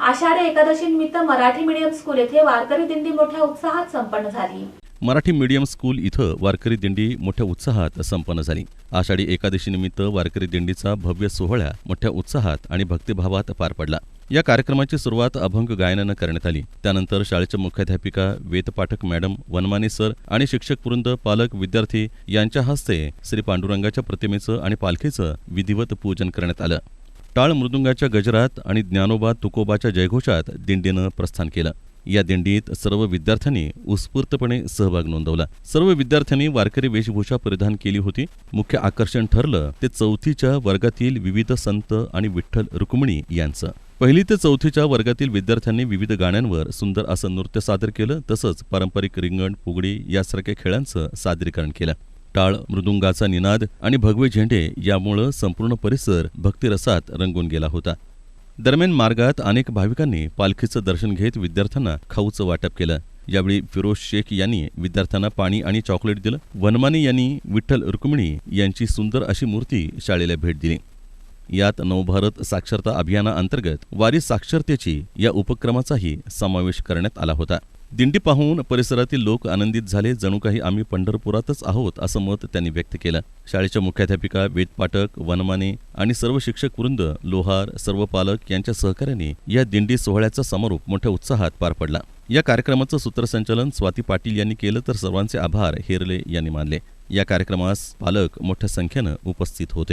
आषाढी एकादशी निमित्त Marathi medium school येथे वारकरी दिंडी मोठ्या उत्साहात संपन्न झाली. मराठी मीडियम स्कूल इथं वारकरी दिंडी मोठ्या उत्साहात संपन्न झाली. आषाढी एकादशीनिमित्त वारकरी दिंडीचा भव्य सोहळा मोठ्या उत्साहात आणि भक्तिभावात पार पडला. या कार्यक्रमाची सुरुवात अभंग गायनानं करण्यात आली. त्यानंतर शाळेच्या मुख्याध्यापिका वेदपाठक मॅडम वनमाने सर आणि शिक्षक वृंद पालक विद्यार्थी यांच्या हस्ते श्री पांडुरंगाच्या प्रतिमेचं आणि पालखीचं विधिवत पूजन करण्यात आलं. टाळ मृदुंगाच्या गजरात आणि ज्ञानोबा तुकोबाच्या जयघोषात दिंडीनं प्रस्थान केलं. या दिंडीत सर्व विद्यार्थ्यांनी उत्स्फूर्तपणे सहभाग नोंदवला. सर्व विद्यार्थ्यांनी वारकरी वेशभूषा परिधान केली होती. मुख्य आकर्षण ठरलं ते चौथीच्या वर्गातील विविध संत आणि विठ्ठल रुक्मिणी यांचं. पहिली ते चौथीच्या वर्गातील विद्यार्थ्यांनी विविध गाण्यांवर सुंदर असं नृत्य सादर केलं तसंच पारंपरिक रिंगण फुगडी यासारख्या खेळांचं सादरीकरण केलं. टाळ मृदुंगाचा निनाद आणि भगवे झेंडे यामुळं संपूर्ण परिसर भक्तिरसात रंगून गेला होता. दरम्यान मार्गात अनेक भाविकांनी पालखीचं दर्शन घेत विद्यार्थ्यांना खाऊचं वाटप केलं. यावेळी फिरोज शेख यांनी विद्यार्थ्यांना पाणी आणि चॉकलेट दिलं. वनमाने यांनी विठ्ठल रुक्मिणी यांची सुंदर अशी मूर्ती शाळेला भेट दिली. यात नवभारत साक्षरता अभियानाअंतर्गत वारी साक्षरतेची या उपक्रमाचाही समावेश करण्यात आला होता. दिंडी पाहून परिसरातील लोक आनंदित झाले. जणू काही आम्ही पंढरपुरातच आहोत असं मत त्यांनी व्यक्त केलं. शाळेच्या मुख्याध्यापिका वेदपाठक वनमाने आणि सर्व शिक्षक वृंद लोहार सर्व पालक यांच्या सहकार्याने या दिंडी सोहळ्याचा समारोप मोठ्या उत्साहात पार पडला. या कार्यक्रमाचं सूत्रसंचालन स्वाती पाटील यांनी केलं तर सर्वांचे आभार हेरले यांनी मानले. या कार्यक्रमास पालक मोठ्या संख्येनं उपस्थित होते.